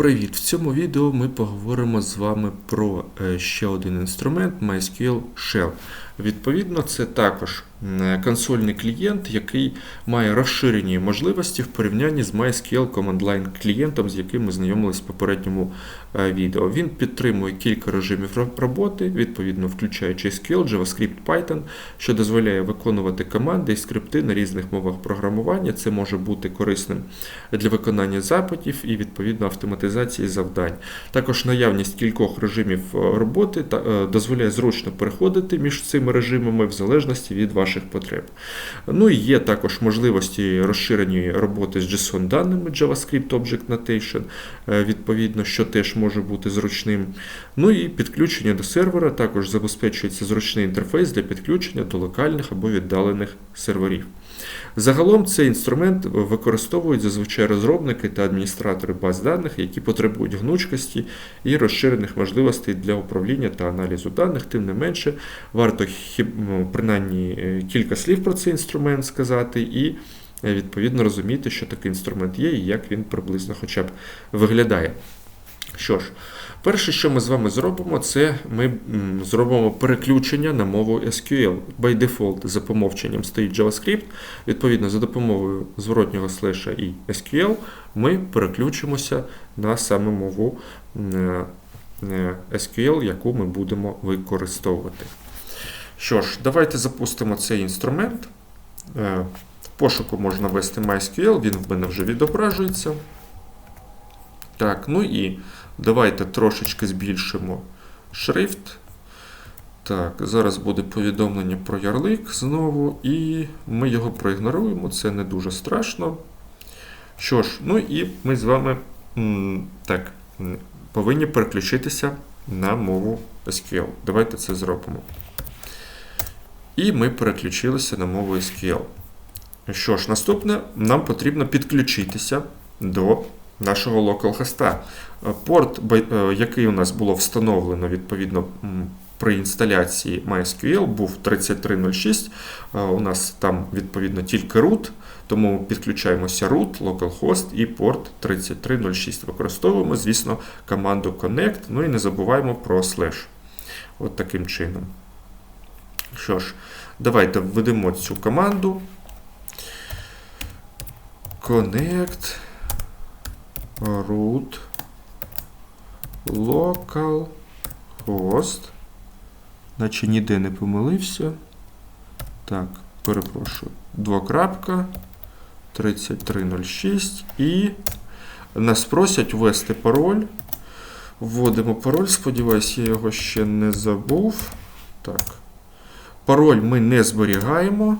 Привіт! В цьому відео ми поговоримо з вами про е, ще один інструмент MySQL Shell. Відповідно, це також консольний клієнт, який має розширені можливості в порівнянні з MySQL Command Line клієнтом, з яким ми знайомились в попередньому е, відео. Він підтримує кілька режимів роботи, відповідно включаючи SQL, JavaScript, Python, що дозволяє виконувати команди і скрипти на різних мовах програмування. Це може бути корисним для виконання запитів і відповідно автоматизації завдань. Також наявність кількох режимів е, роботи е, дозволяє зручно переходити між цими режимами в залежності від ваших потреб. Ну і є також можливості розширеної роботи з JSON даними JavaScript Object Notation, е, відповідно, що теж може бути зручним. Ну і підключення до сервера також забезпечується зручний інтерфейс для підключення до локальних або віддалених серверів. Загалом цей інструмент використовують зазвичай розробники та адміністратори баз даних, які потребують гнучкості і розширених можливостей для управління та аналізу даних. Тим не менше, варто ну, принаймні е, кілька слів про цей інструмент сказати і е, відповідно розуміти, що такий інструмент є і як він приблизно хоча б виглядає. Що ж, перше, що ми з вами зробимо, це ми зробимо переключення на мову SQL. By default за помовченням стоїть JavaScript. Відповідно, за допомогою зворотнього слеша і SQL ми переключимося на саме мову е, SQL, яку ми будемо використовувати. Що ж, давайте запустимо цей інструмент. Е, В пошуку можна ввести MySQL, він в мене вже відображується. Так, ну і давайте трошечки збільшимо шрифт. Так, зараз буде повідомлення про ярлик знову, і ми його проігноруємо, це не дуже страшно. Що ж, ну і ми з вами так, повинні переключитися на мову SQL. Давайте це зробимо. І ми переключилися на мову SQL. Що ж, наступне, нам потрібно підключитися до нашого localhost. Е, Порт, е, який у нас було встановлено відповідно при інсталяції MySQL, був 3306. Е, У нас там відповідно тільки root, тому підключаємося root, localhost і порт 3306. Використовуємо, звісно, команду connect, ну і не забуваємо про slash. От таким чином. Що ж, давайте введемо цю команду. Connect root local host. Наче ніде не помилився. Так, перепрошую. Двокрапка 3306 і нас просять ввести пароль. Вводимо пароль, сподіваюсь, я його ще не забув. Так. Пароль ми не зберігаємо.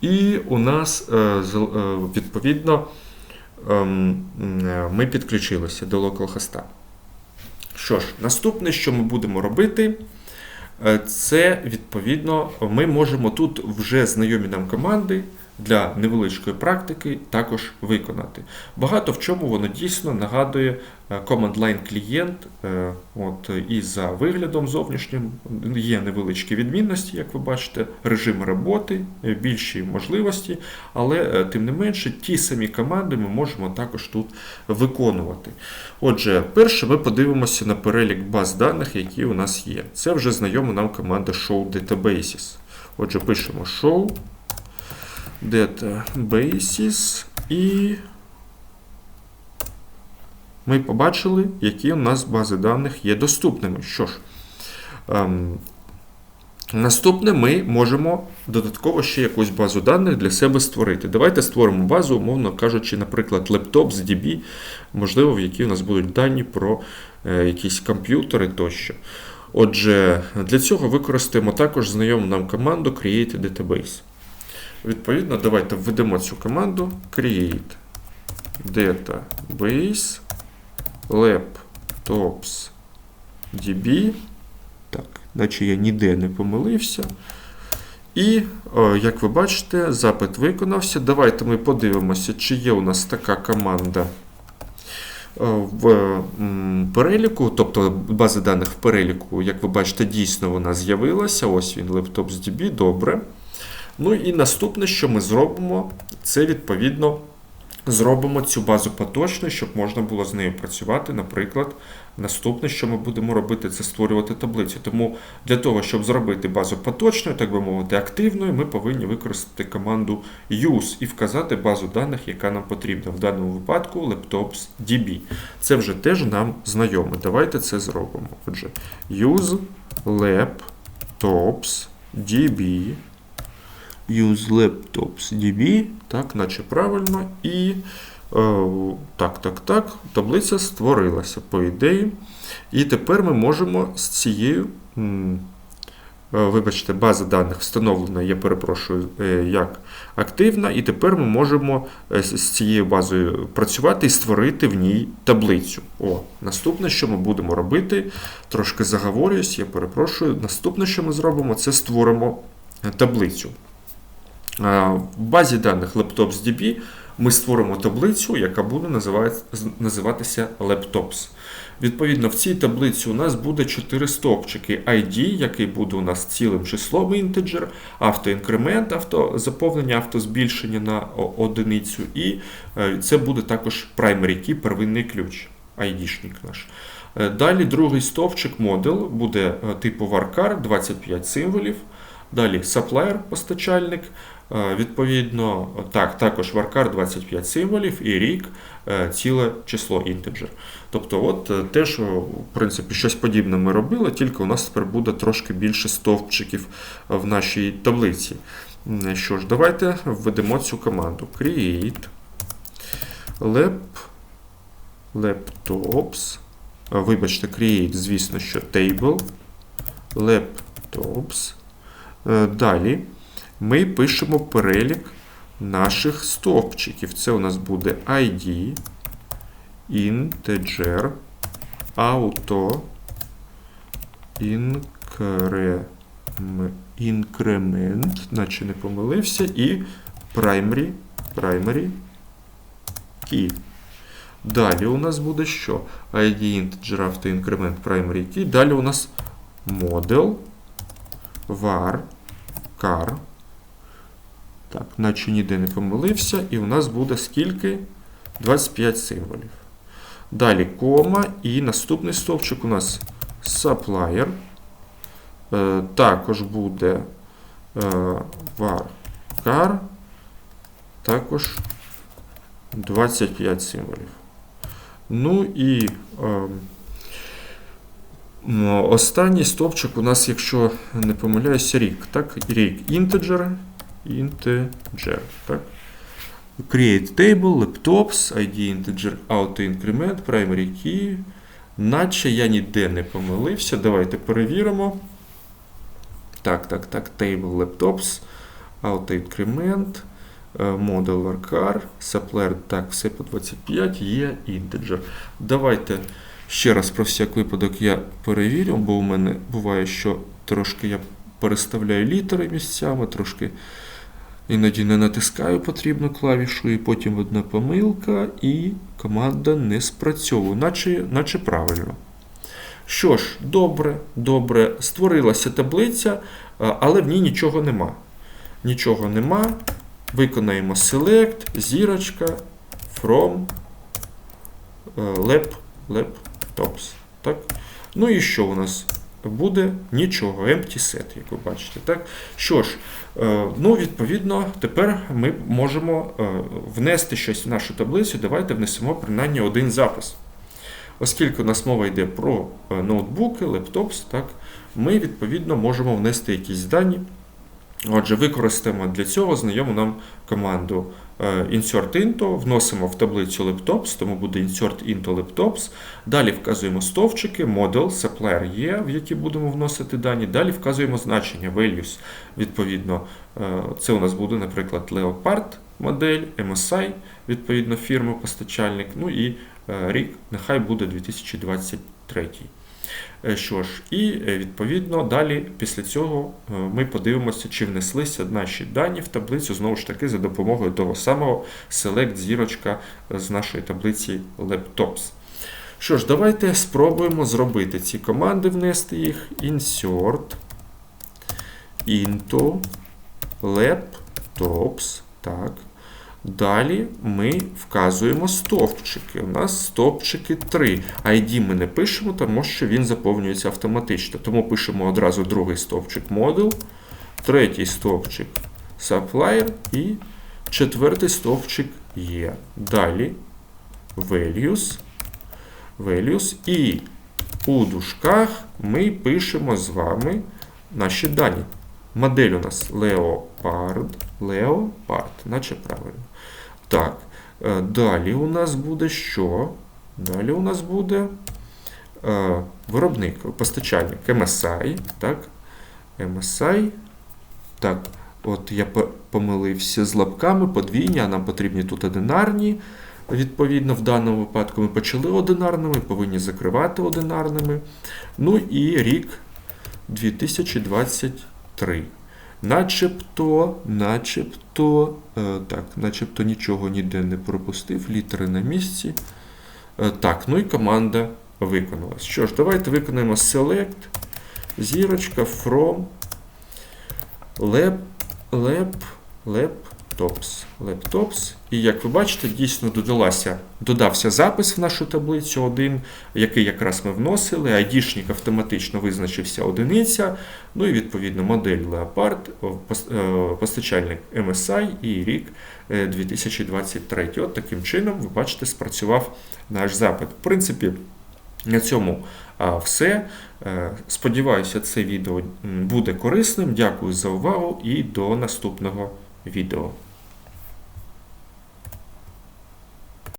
І у нас е, е, відповідно ми підключилися до локалхоста. Що ж, наступне, що ми будемо робити, е, це відповідно ми можемо тут вже знайомі нам команди для невеличкої практики також виконати. Багато в чому воно дійсно нагадує е, command line клієнт. е, От, і за виглядом зовнішнім є невеличкі відмінності, як ви бачите, режим роботи, е, більші можливості, але тим не менше ті самі команди ми можемо також тут виконувати. Отже, перше ми подивимося на перелік баз даних, які у нас є. Це вже знайома нам команда Show Databases. Отже, пишемо Show Databases і ми побачили, які у нас бази даних є доступними. Що ж, ем, наступне ми можемо додатково ще якусь базу даних для себе створити. Давайте створимо базу, умовно кажучи, наприклад, лептоп з DB, можливо, в якій у нас будуть дані про е, якісь комп'ютери тощо. Отже, для цього використаємо також знайому нам команду Create Database. Відповідно, давайте введемо цю команду Create Database Laptops. Так, наче я ніде не помилився. І, о, як ви бачите, запит виконався. Давайте ми подивимося, чи є у нас така команда е, в переліку, тобто бази даних в переліку, як ви бачите, дійсно вона з'явилася. Ось він, LaptopsDB, добре. Ну і наступне, що ми зробимо, це відповідно зробимо цю базу поточною, щоб можна було з нею працювати. Наприклад, наступне, що ми будемо робити, це створювати таблицю. Тому для того, щоб зробити базу поточною, так би мовити, активною, ми повинні використати команду use і вказати базу даних, яка нам потрібна. В даному випадку laptops DB. Це вже теж нам знайоме. Давайте це зробимо. Отже, use laptops DB. Use laptops DB, так, наче правильно. І е, так, так, так, таблиця створилася, по ідеї. І тепер ми можемо з цією, е, вибачте, база даних встановлена, я перепрошую, е, як активна, і тепер ми можемо з цією базою працювати і створити в ній таблицю. О, наступне, що ми будемо робити, трошки заговорююсь, я перепрошую. Наступне, що ми зробимо, це створимо таблицю. Е, В базі даних LaptopsDB ми створимо таблицю, яка буде називатися Laptops. Відповідно, в цій таблиці у нас буде 4 стовпчики ID, який буде у нас цілим числом інтеджер, автоінкремент, автозаповнення, автозбільшення на одиницю, і е, це буде також primary key, первинний ключ, ID-шник наш. Е, Далі другий стовпчик модел буде типу varchar, 25 символів. Далі supplier постачальник. Е, Відповідно, так, також varchar 25 символів і рік е, ціле число інтеджер. Тобто, от е, що в принципі щось подібне ми робили, тільки у нас тепер буде трошки більше стовпчиків в нашій таблиці. Що ж, давайте введемо цю команду. Create lab, laptops. Вибачте, create, звісно, що table. Laptops. Далі ми пишемо перелік наших стовпчиків. Це у нас буде ID, integer, auto, increment, наче не помилився, і primary, primary key. Далі у нас буде що? ID, integer, auto, increment, primary key. Далі у нас model, var, car. Так, наче ніде не помилився, і у нас буде скільки? 25 символів. Далі кома, і наступний стовпчик у нас supplier. Е, також буде е, var car. Також 25 символів. Ну і е, Ну, Останній стовпчик у нас, якщо не помиляюся, рік. Так? Рік integer, integer. Так? Create table, laptops, ID integer, auto increment, primary key. Наче я ніде не помилився. Давайте перевіримо. Так, так, так, table, laptops, auto increment, е, model varchar, supply, так, все по 25, є integer. Давайте Ще раз про всяк випадок я перевірю, бо у мене буває, що трошки я переставляю літери місцями, трошки іноді не натискаю потрібну клавішу, і потім одна помилка, і команда не спрацьовує, наче, наче правильно. Що ж, добре, добре, створилася таблиця, але в ній нічого нема. Нічого нема. Виконаємо select, зірочка, from, е, lab, lab, tops. Так? Ну і що у нас буде? Нічого, empty set, як ви бачите. Так? Що ж, е, ну, відповідно, тепер ми можемо е, внести щось в нашу таблицю. Давайте внесемо принаймні один запис. Оскільки у нас мова йде про е, ноутбуки, лептопс, так, ми відповідно можемо внести якісь дані. Отже, використаємо для цього знайому нам команду insert into, вносимо в таблицю laptops, тому буде insert into laptops. Далі вказуємо стовпчики, model, supplier є, в які будемо вносити дані. Далі вказуємо значення values. Відповідно, е, це у нас буде, наприклад, Leopard модель, MSI, відповідно, фірма постачальник. Ну і е, рік нехай буде 2023. Е, Що ж, і е, відповідно далі після цього е, ми подивимося, чи внеслися наші дані в таблицю знову ж таки за допомогою того самого select зірочка з нашої таблиці laptops. Що ж, давайте спробуємо зробити ці команди, внести їх. Insert into laptops. Так. Далі ми вказуємо стовпчики. У нас стовпчики 3. ID ми не пишемо, тому що він заповнюється автоматично. Тому пишемо одразу другий стовпчик model, третій стовпчик supplier і четвертий стовпчик є. Далі values, values і у дужках ми пишемо з вами наші дані. Модель у нас Leopard. Leopard, наче правильно. Так, е, далі у нас буде що? Далі у нас буде е, виробник, постачальник MSI. Так, MSI. Так, от я помилився з лапками, подвійні, а нам потрібні тут одинарні. Відповідно, в даному випадку ми почали одинарними, повинні закривати одинарними. Ну і рік 2023. Начебто, начебто, е, так, начебто нічого ніде не пропустив, літери на місці. Е, так, ну і команда виконалась. Що ж, давайте виконаємо select, зірочка, from, lab, lab, laptops, laptops. І як ви бачите, дійсно додалася, додався запис в нашу таблицю 1, який якраз ми вносили. Айдішник автоматично визначився одиниця. Ну і відповідно модель Leopard, пос- е, постачальник MSI і рік е, 2023. От таким чином, ви бачите, спрацював наш запит. В принципі, на цьому все. Е, Сподіваюся, це відео буде корисним. Дякую за увагу і до наступного відео.